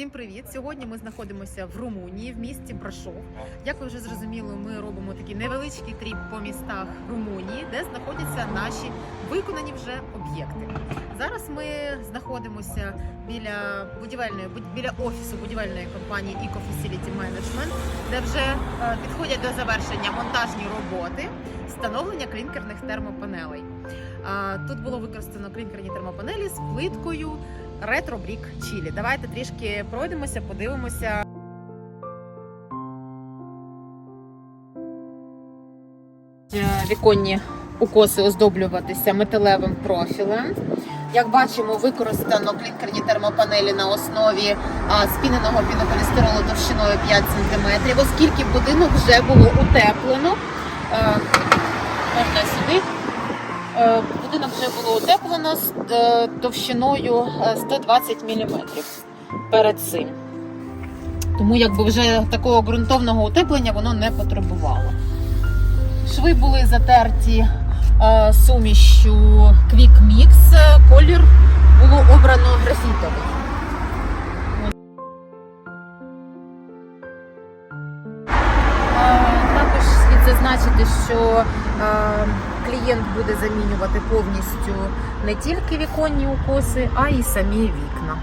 Всім привіт! Сьогодні ми знаходимося в Румунії, в місті Брашов. Як ви вже зрозуміли, ми робимо такий невеличкий тріп по містах Румунії, де знаходяться наші виконані вже об'єкти. Зараз ми знаходимося біля будівельної біля офісу будівельної компанії Eco Facility Management, де вже е, підходять до завершення монтажні роботи встановлення клінкерних термопанелей. Тут було використано клінкерні термопанелі з плиткою Ретро Брік Чілі. Давайте трішки пройдемося, подивимося. Віконні укоси оздоблюватися металевим профілем. Як бачимо, використано клінкерні термопанелі на основі спіненого пінополістиролу товщиною 5 см, оскільки будинок вже було утеплено. Е, Можна сюди. Е, Будинок вже було утеплено з е, товщиною е, 120 мм перед цим. Тому якби вже такого ґрунтовного утеплення воно не потребувало. Шви були затерті е, сумішю Quick Mix. Е, Колір було обрано графітовий. Е, Також слід зазначити, що е, клієнт буде замінювати повністю не тільки віконні укоси, а й самі вікна.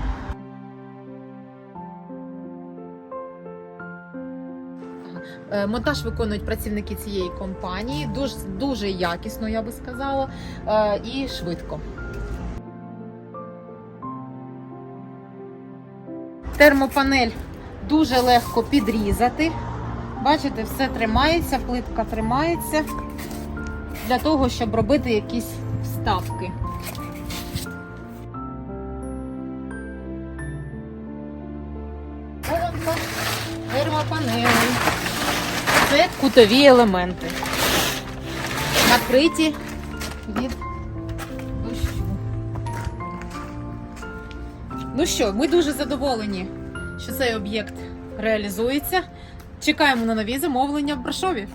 Е, Монтаж виконують працівники цієї компанії дуже, дуже якісно, я би сказала, е, і швидко. Термопанель дуже легко підрізати. Бачите, все тримається, плитка тримається для того, щоб робити якісь вставки. Колонка термопанелі. Це кутові елементи. Накриті від дощу. Ну що, ми дуже задоволені, що цей об'єкт реалізується. Чекаємо на нові замовлення в Брашові.